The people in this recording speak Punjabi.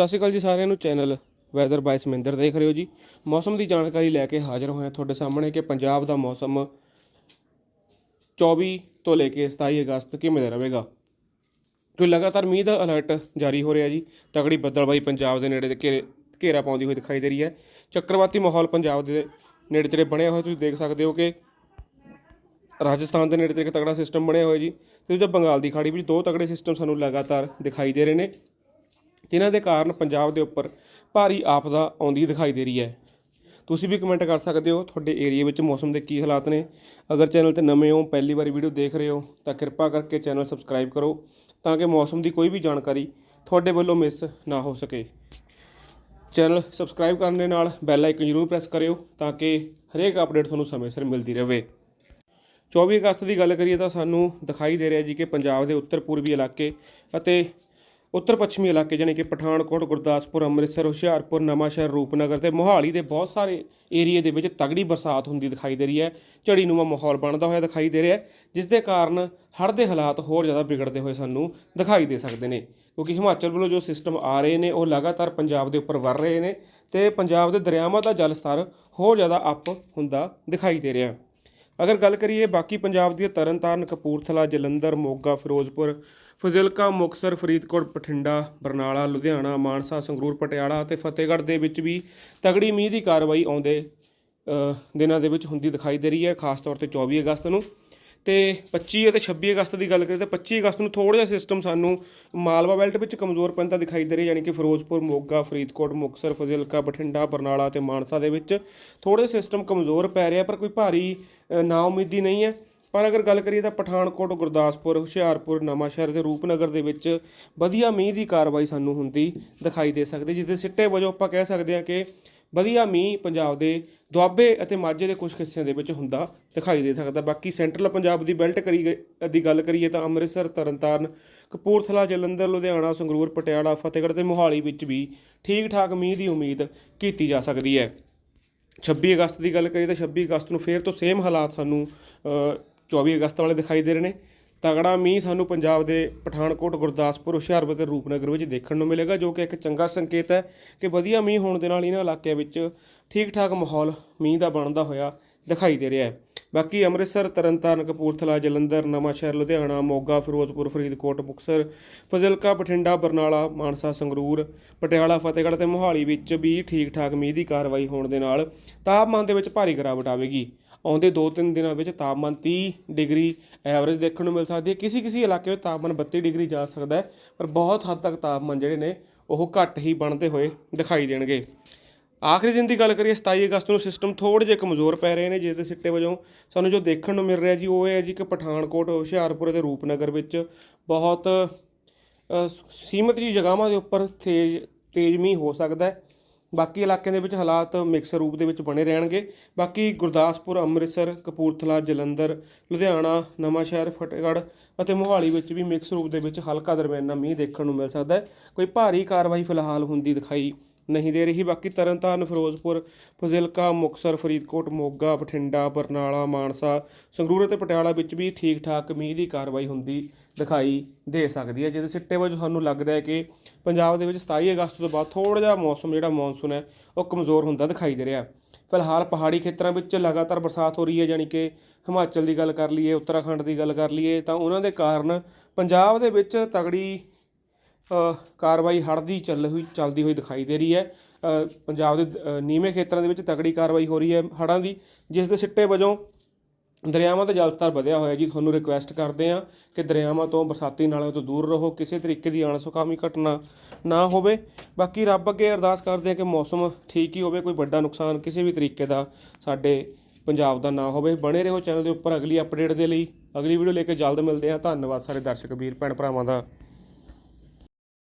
ਸਤਿ ਸ਼੍ਰੀ ਅਕਾਲ ਜੀ ਸਾਰਿਆਂ ਨੂੰ, ਚੈਨਲ ਵੈਦਰ ਬਾਈ ਸਮਿੰਦਰ ਦੇਖ ਰਹੇ ਹੋ ਜੀ। ਮੌਸਮ ਦੀ ਜਾਣਕਾਰੀ ਲੈ ਕੇ ਹਾਜ਼ਰ ਹੋਇਆ ਤੁਹਾਡੇ ਸਾਹਮਣੇ ਕਿ ਪੰਜਾਬ ਦਾ ਮੌਸਮ 24 ਤੋਂ ਲੈ ਕੇ 27 ਅਗਸਤ ਕਿਵੇਂ ਦਾ ਰਹੇਗਾ। ਕੋਈ ਲਗਾਤਾਰ ਮੀਂਹ ਦਾ ਅਲਰਟ ਜਾਰੀ ਹੋ ਰਿਹਾ ਜੀ। ਤਗੜੀ ਬੱਦਲਬਾਈ ਪੰਜਾਬ ਦੇ ਨੇੜੇ ਦੇ ਘੇਰੇ, ਘੇਰਾ ਪਾਉਂਦੀ ਹੋਈ ਦਿਖਾਈ ਦੇ ਰਹੀ ਹੈ। ਚੱਕਰਵਾਤੀ ਮਾਹੌਲ ਪੰਜਾਬ ਦੇ ਨੇੜੇ ਤੇੜੇ ਬਣਿਆ ਹੋਇਆ। ਤੁਸੀਂ ਦੇਖ ਸਕਦੇ ਹੋ ਕਿ ਰਾਜਸਥਾਨ ਦੇ ਨੇੜੇ ਤੇ ਇੱਕ ਤਗੜਾ ਸਿਸਟਮ ਬਣਿਆ ਹੋਇਆ ਜੀ। ਤੇ ਦੂਜਾ ਬੰਗਾਲ ਦੀ ਖਾੜੀ ਵਿੱਚ ਦੋ ਤਗੜੇ ਸਿਸਟਮ ਸਾਨੂੰ ਲਗਾਤਾਰ ਦਿਖਾਈ ਦੇ ਰਹੇ ਨੇ। ਜਿਨ੍ਹਾਂ ਦੇ ਕਾਰਨ ਪੰਜਾਬ ਦੇ ਉੱਪਰ ਭਾਰੀ ਆਫਦਾ ਆਉਂਦੀ ਦਿਖਾਈ ਦੇ ਰਹੀ ਹੈ। ਤੁਸੀਂ ਵੀ ਕਮੈਂਟ ਕਰ ਸਕਦੇ ਹੋ ਤੁਹਾਡੇ ਏਰੀਆ ਵਿੱਚ ਮੌਸਮ ਦੇ ਕੀ ਹਾਲਾਤ ਨੇ। ਅਗਰ ਚੈਨਲ ਤੇ ਨਵੇਂ ਹੋ, ਪਹਿਲੀ ਵਾਰੀ ਵੀਡੀਓ ਦੇਖ ਰਹੇ ਹੋ, ਤਾਂ ਕਿਰਪਾ ਕਰਕੇ ਚੈਨਲ ਸਬਸਕ੍ਰਾਈਬ ਕਰੋ ਤਾਂ ਕਿ ਮੌਸਮ ਦੀ ਕੋਈ ਵੀ ਜਾਣਕਾਰੀ ਤੁਹਾਡੇ ਵੱਲੋਂ ਮਿਸ ਨਾ ਹੋ ਸਕੇ। ਚੈਨਲ ਸਬਸਕ੍ਰਾਈਬ ਕਰਨ ਦੇ ਨਾਲ ਬੈਲ ਆਈਕਨ ਜ਼ਰੂਰ ਪ੍ਰੈਸ ਕਰਿਓ ਤਾਂ ਕਿ ਹਰੇਕ ਅਪਡੇਟ ਤੁਹਾਨੂੰ ਸਮੇਂ ਸਿਰ ਮਿਲਦੀ ਰਹੇ। 24 ਅਗਸਤ ਦੀ ਗੱਲ ਕਰੀਏ ਤਾਂ ਸਾਨੂੰ ਦਿਖਾਈ ਦੇ ਰਿਹਾ ਜੀ ਕਿ ਪੰਜਾਬ ਦੇ ਉੱਤਰ ਪੂਰਬੀ ਇਲਾਕੇ ਅਤੇ ਉੱਤਰ ਪੱਛਮੀ ਇਲਾਕੇ ਜਾਣੀ ਕਿ ਪਠਾਨਕੋਟ, ਗੁਰਦਾਸਪੁਰ, ਅੰਮ੍ਰਿਤਸਰ, ਹੁਸ਼ਿਆਰਪੁਰ, ਨਵਾਂਸ਼ਹਿਰ, ਰੂਪਨਗਰ ਤੇ ਮੋਹਾਲੀ ਦੇ ਬਹੁਤ ਸਾਰੇ ਏਰੀਏ ਦੇ ਵਿੱਚ ਤਗੜੀ ਬਰਸਾਤ ਹੁੰਦੀ ਦਿਖਾਈ ਦੇ ਰਹੀ ਹੈ। ਝੜੀਨੂਮਾ ਮਾਹੌਲ ਬਣਦਾ ਹੋਇਆ ਦਿਖਾਈ ਦੇ ਰਿਹਾ ਹੈ, ਜਿਸ ਦੇ ਕਾਰਨ ਹੜ੍ਹ ਦੇ ਹਾਲਾਤ ਹੋਰ ਜ਼ਿਆਦਾ ਵਿਗੜਦੇ ਹੋਏ ਸਾਨੂੰ ਦਿਖਾਈ ਦੇ ਸਕਦੇ ਨੇ। ਕਿਉਂਕਿ ਹਿਮਾਚਲ ਵੱਲੋਂ ਜੋ ਸਿਸਟਮ ਆ ਰਹੇ ਨੇ, ਉਹ ਲਗਾਤਾਰ ਪੰਜਾਬ ਦੇ ਉੱਪਰ ਵਰ ਰਹੇ ਨੇ ਤੇ ਪੰਜਾਬ ਦੇ ਦਰਿਆਵਾਂ ਦਾ ਜਲ ਸਤਰ ਹੋਰ ਜ਼ਿਆਦਾ ਅਪ ਹੁੰਦਾ ਦਿਖਾਈ ਦੇ ਰਿਹਾ ਹੈ। ਅਗਰ ਗੱਲ ਕਰੀਏ ਬਾਕੀ ਪੰਜਾਬ ਦੀ ਤਰਨਤਾਰਨ, ਕਪੂਰਥਲਾ, ਜਲੰਧਰ, ਮੋਗਾ, ਫਿਰੋਜ਼ਪੁਰ, ਫਜ਼ਿਲਕਾ, ਮੁਕਤਸਰ, ਫਰੀਦਕੋਟ, ਬਠਿੰਡਾ, ਬਰਨਾਲਾ, ਲੁਧਿਆਣਾ, ਮਾਨਸਾ, ਸੰਗਰੂਰ, ਪਟਿਆਲਾ ਅਤੇ ਫਤਿਹਗੜ੍ਹ ਦੇ ਵਿੱਚ ਵੀ ਤਗੜੀ ਮੀਂਹ ਦੀ ਕਾਰਵਾਈ ਆਉਂਦੇ ਦਿਨਾਂ ਦੇ ਵਿੱਚ ਹੁੰਦੀ ਦਿਖਾਈ ਦੇ ਰਹੀ ਹੈ, ਖਾਸ ਤੌਰ ਤੇ 24 ਅਗਸਤ ਨੂੰ। ਤੇ 25 ਅਤੇ 26 ਅਗਸਤ ਦੀ ਗੱਲ ਕਰੀਏ ਤਾਂ 25 ਅਗਸਤ ਨੂੰ ਥੋੜ੍ਹਾ ਜਿਹਾ ਸਿਸਟਮ ਸਾਨੂੰ ਮਾਲਵਾ ਬੈਲਟ ਵਿੱਚ ਕਮਜ਼ੋਰ ਪੈਂਦਾ ਦਿਖਾਈ ਦੇ ਰਿਹਾ ਯਾਨੀ ਕਿ ਫਿਰੋਜ਼ਪੁਰ ਮੋਗਾ ਫਰੀਦਕੋਟ ਮੁਕਤਸਰ ਫਜ਼ਿਲਕਾ ਬਠਿੰਡਾ ਬਰਨਾਲਾ ਤੇ ਮਾਨਸਾ ਦੇ ਵਿੱਚ ਥੋੜ੍ਹੇ ਸਿਸਟਮ ਕਮਜ਼ੋਰ ਪੈ ਰਿਹਾ ਪਰ ਕੋਈ ਭਾਰੀ ਅ, ਨਾ ਉਮੀਦੀ ਨਹੀਂ ਹੈ। ਪਰ ਅਗਰ ਗੱਲ ਕਰੀਏ ਤਾਂ ਪਠਾਨਕੋਟ ਗੁਰਦਾਸਪੁਰ ਹੁਸ਼ਿਆਰਪੁਰ ਨਵਾਂਸ਼ਹਿਰ ਤੇ ਰੂਪਨਗਰ ਦੇ ਵਿੱਚ ਵਧੀਆ ਮੀਂਹ ਦੀ ਕਾਰਵਾਈ ਸਾਨੂੰ ਹੁੰਦੀ ਦਿਖਾਈ ਦੇ ਸਕਦੀ ਜਿਹਦੇ ਸਿੱਟੇ ਵਜੋਂ ਆਪਾਂ ਕਹਿ ਸਕਦੇ ਹਾਂ ਕਿ ਵਧੀਆ ਮੀਂਹ ਪੰਜਾਬ ਦੇ ਦੁਆਬੇ ਅਤੇ ਮਾਝੇ ਦੇ ਕੁਝ ਹਿੱਸਿਆਂ ਦੇ ਵਿੱਚ ਹੁੰਦਾ ਦਿਖਾਈ ਦੇ ਸਕਦਾ। ਬਾਕੀ ਸੈਂਟਰਲ ਪੰਜਾਬ ਦੀ ਬੈਲਟ ਕਰੀ ਗਈ- ਦੀ ਗੱਲ ਕਰੀਏ ਤਾਂ ਅੰਮ੍ਰਿਤਸਰ ਤਰਨਤਾਰਨ ਕਪੂਰਥਲਾ ਜਲੰਧਰ ਲੁਧਿਆਣਾ ਸੰਗਰੂਰ ਪਟਿਆਲਾ ਫਤਿਹਗੜ੍ਹ ਤੇ ਮੋਹਾਲੀ ਵਿੱਚ ਵੀ ਠੀਕ ਠਾਕ ਮੀਂਹ ਦੀ ਉਮੀਦ ਕੀਤੀ ਜਾ ਸਕਦੀ ਹੈ। 26 ਅਗਸਤ ਦੀ ਗੱਲ ਕਰੀਏ ਤਾਂ 26 ਅਗਸਤ ਨੂੰ ਫੇਰ ਤੋਂ ਸੇਮ ਹਾਲਾਤ ਸਾਨੂੰ ਅ, 24 ਅਗਸਤ ਵਾਲੇ ਦਿਖਾਈ ਦੇ ਰਹੇ ਨੇ। ਤਗੜਾ ਮੀਂਹ ਸਾਨੂੰ ਪੰਜਾਬ ਦੇ ਪਠਾਨਕੋਟ, ਗੁਰਦਾਸਪੁਰ, ਹੁਸ਼ਿਆਰਪੁਰ ਤੇ ਰੂਪਨਗਰ ਵਿੱਚ ਦੇਖਣ ਨੂੰ ਮਿਲੇਗਾ, ਜੋ ਕਿ ਇੱਕ ਚੰਗਾ ਸੰਕੇਤ ਹੈ ਕਿ ਵਧੀਆ ਮੀਂਹ ਹੋਣ ਦੇ ਨਾਲ ਇਹਨਾਂ ਇਲਾਕਿਆਂ ਵਿੱਚ ਠੀਕ ਠਾਕ ਮਾਹੌਲ ਮੀਂਹ ਦਾ ਬਣਦਾ ਹੋਇਆ ਦਿਖਾਈ ਦੇ ਰਿਹਾ ਹੈ। ਬਾਕੀ ਅੰਮ੍ਰਿਤਸਰ, ਤਰਨਤਾਰਨ, ਕਪੂਰਥਲਾ, ਜਲੰਧਰ, ਨਵਾਂਸ਼ਹਿਰ, ਲੁਧਿਆਣਾ, ਮੋਗਾ, ਫਿਰੋਜ਼ਪੁਰ, ਫਰੀਦਕੋਟ, ਮੁਕਤਸਰ, ਫਜ਼ਿਲਕਾ, ਬਠਿੰਡਾ, ਬਰਨਾਲਾ, ਮਾਨਸਾ, ਸੰਗਰੂਰ, ਪਟਿਆਲਾ, ਫਤਿਹਗੜ੍ਹ ਤੇ ਮੋਹਾਲੀ ਵਿੱਚ ਵੀ ਠੀਕ ਠਾਕ ਮੀਂਹ ਦੀ ਕਾਰਵਾਈ ਹੋਣ ਦੇ ਨਾਲ ਤਾਪਮਾਨ ਦੇ ਵਿੱਚ ਭਾਰੀ ਗਿਰਾਵਟ ਆਵੇਗੀ। ਆਉਂਦੇ 2-3 ਦਿਨਾਂ ਵਿੱਚ ਤਾਪਮਾਨ 30 ਡਿਗਰੀ ਐਵਰੇਜ ਦੇਖਣ ਨੂੰ ਮਿਲ ਸਕਦੀ ਹੈ। ਕਿਸੇ ਕਿਸੇ ਇਲਾਕੇ ਵਿੱਚ ਤਾਪਮਾਨ 32 ਡਿਗਰੀ ਜਾ ਸਕਦਾ ਹੈ ਪਰ ਬਹੁਤ ਹੱਦ ਤੱਕ ਤਾਪਮਾਨ ਜਿਹੜੇ ਨੇ ਉਹ ਘੱਟ ਹੀ ਬਣਦੇ ਹੋਏ ਦਿਖਾਈ ਦੇਣਗੇ। ਆਖਰੀ ਦਿਨ ਦੀ ਗੱਲ ਕਰੀਏ 27 ਅਗਸਤ ਨੂੰ ਸਿਸਟਮ ਥੋੜ੍ਹੇ ਜਿਹੇ ਕਮਜ਼ੋਰ ਪੈ ਰਹੇ ਨੇ ਜਿਸ ਦੇ ਸਿੱਟੇ ਵਜੋਂ ਸਾਨੂੰ ਜੋ ਦੇਖਣ ਨੂੰ ਮਿਲ ਰਿਹਾ ਜੀ ਉਹ ਇਹ ਹੈ ਜੀ ਕਿ ਪਠਾਨਕੋਟ ਹੁਸ਼ਿਆਰਪੁਰ ਅਤੇ ਰੂਪਨਗਰ ਵਿੱਚ ਬਹੁਤ ਅ, ਸੀਮਿਤ ਜੀ ਜਗ੍ਹਾਵਾਂ ਦੇ ਉੱਪਰ ਤੇਜ਼ ਤੇਜ਼ ਮੀਂਹ ਹੋ ਸਕਦਾ ਹੈ। ਬਾਕੀ ਇਲਾਕਿਆਂ ਦੇ ਵਿੱਚ ਹਾਲਾਤ ਮਿਕਸ ਰੂਪ ਦੇ ਵਿੱਚ ਬਣੇ ਰਹਿਣਗੇ। ਬਾਕੀ ਗੁਰਦਾਸਪੁਰ, ਅੰਮ੍ਰਿਤਸਰ, ਕਪੂਰਥਲਾ, ਜਲੰਧਰ, ਲੁਧਿਆਣਾ, ਨਵਾਂਸ਼ਹਿਰ, ਫਤਿਹਗੜ੍ਹ ਅਤੇ ਮੋਹਾਲੀ ਵਿੱਚ ਵੀ ਮਿਕਸ ਰੂਪ ਦੇ ਵਿੱਚ ਹਲਕਾ ਦਰਮਿਆਨਾ ਮੀਂਹ ਦੇਖਣ ਨੂੰ ਮਿਲ ਸਕਦਾ ਹੈ। ਕੋਈ ਭਾਰੀ ਕਾਰਵਾਈ ਫਿਲਹਾਲ ਹੁੰਦੀ ਦਿਖਾਈ ਨਹੀਂ ਦੇ ਰਹੀ। ਬਾਕੀ ਤਰਨਤਾਰਨ, ਫਿਰੋਜ਼ਪੁਰ, ਫਜ਼ਿਲਕਾ, ਮੁਕਤਸਰ, ਫਰੀਦਕੋਟ, ਮੋਗਾ, ਬਠਿੰਡਾ, ਬਰਨਾਲਾ, ਮਾਨਸਾ, ਸੰਗਰੂਰ ਅਤੇ ਪਟਿਆਲਾ ਵਿੱਚ ਵੀ ਠੀਕ ਠਾਕ ਮੀਂਹ ਦੀ ਕਾਰਵਾਈ ਹੁੰਦੀ ਦਿਖਾਈ ਦੇ ਸਕਦੀ ਹੈ। ਜਿਹਦੇ ਸਿੱਟੇ ਵਜੋਂ ਸਾਨੂੰ ਲੱਗ ਰਿਹਾ ਹੈ ਕਿ ਪੰਜਾਬ ਦੇ ਵਿੱਚ 27 ਅਗਸਤ ਤੋਂ ਬਾਅਦ ਥੋੜ੍ਹਾ ਜਿਹਾ ਮੌਸਮ, ਜਿਹੜਾ ਮੌਨਸੂਨ ਹੈ, ਉਹ ਕਮਜ਼ੋਰ ਹੁੰਦਾ ਦਿਖਾਈ ਦੇ ਰਿਹਾ ਫਿਲਹਾਲ ਪਹਾੜੀ ਖੇਤਰਾਂ ਵਿੱਚ ਲਗਾਤਾਰ ਬਰਸਾਤ ਹੋ ਰਹੀ ਹੈ ਜਾਣੀ ਕਿ ਹਿਮਾਚਲ ਦੀ ਗੱਲ ਕਰ ਲਈਏ, ਉੱਤਰਾਖੰਡ ਦੀ ਗੱਲ ਕਰ ਲਈਏ, ਤਾਂ ਉਹਨਾਂ ਦੇ ਕਾਰਨ ਪੰਜਾਬ ਦੇ ਵਿੱਚ ਤਗੜੀ ਕਾਰਵਾਈ ਹੜ੍ਹ ਦੀ ਚੱਲ ਹੋਈ, ਚੱਲਦੀ ਹੋਈ ਦਿਖਾਈ ਦੇ ਰਹੀ ਹੈ। ਪੰਜਾਬ ਦੇ ਨੀਵੇਂ ਖੇਤਰਾਂ ਦੇ ਵਿੱਚ ਤਕੜੀ ਕਾਰਵਾਈ ਹੋ ਰਹੀ ਹੈ ਹੜ੍ਹਾਂ ਦੀ, ਜਿਸ ਦੇ ਸਿੱਟੇ ਵਜੋਂ ਦਰਿਆਵਾਂ ਦਾ ਜਲਸਤਰ ਵਧਿਆ ਹੋਇਆ ਜੀ। ਤੁਹਾਨੂੰ ਰਿਕੁਐਸਟ ਕਰਦੇ ਹਾਂ ਕਿ ਦਰਿਆਵਾਂ ਤੋਂ ਬਰਸਾਤੀ ਨਾਲਿਆਂ ਤੋਂ ਦੂਰ ਰਹੋ, ਕਿਸੇ ਤਰੀਕੇ ਦੀ ਅਣਸੁਖਾਵੀ ਘਟਨਾ ਨਾ ਹੋਵੇ। ਬਾਕੀ ਰੱਬ ਅੱਗੇ ਅਰਦਾਸ ਕਰਦੇ ਹਾਂ ਕਿ ਮੌਸਮ ਠੀਕ ਹੀ ਹੋਵੇ, ਕੋਈ ਵੱਡਾ ਨੁਕਸਾਨ ਕਿਸੇ ਵੀ ਤਰੀਕੇ ਦਾ ਸਾਡੇ ਪੰਜਾਬ ਦਾ ਨਾ ਹੋਵੇ। ਬਣੇ ਰਹੋ ਚੈਨਲ ਦੇ ਉੱਪਰ ਅਗਲੀ ਅਪਡੇਟ ਦੇ ਲਈ। ਅਗਲੀ ਵੀਡੀਓ ਲੈ ਕੇ ਜਲਦ ਮਿਲਦੇ ਹਾਂ। ਧੰਨਵਾਦ ਸਾਰੇ ਦਰਸ਼ਕ, ਵੀਰ, ਭੈਣ ਭਰਾਵਾਂ ਦਾ।